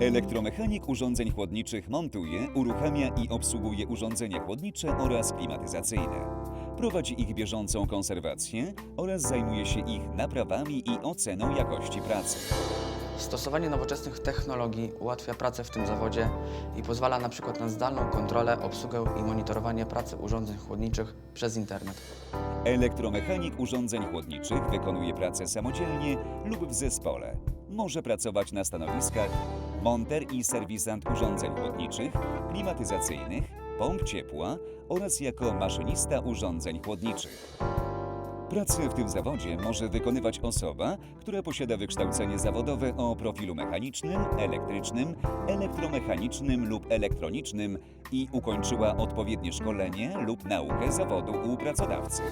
Elektromechanik urządzeń chłodniczych montuje, uruchamia i obsługuje urządzenia chłodnicze oraz klimatyzacyjne. Prowadzi ich bieżącą konserwację oraz zajmuje się ich naprawami i oceną jakości pracy. Stosowanie nowoczesnych technologii ułatwia pracę w tym zawodzie i pozwala na przykład na zdalną kontrolę, obsługę i monitorowanie pracy urządzeń chłodniczych przez internet. Elektromechanik urządzeń chłodniczych wykonuje pracę samodzielnie lub w zespole. Może pracować na stanowiskach monter i serwisant urządzeń chłodniczych, klimatyzacyjnych, pomp ciepła oraz jako maszynista urządzeń chłodniczych. Pracę w tym zawodzie może wykonywać osoba, która posiada wykształcenie zawodowe o profilu mechanicznym, elektrycznym, elektromechanicznym lub elektronicznym i ukończyła odpowiednie szkolenie lub naukę zawodu u pracodawcy.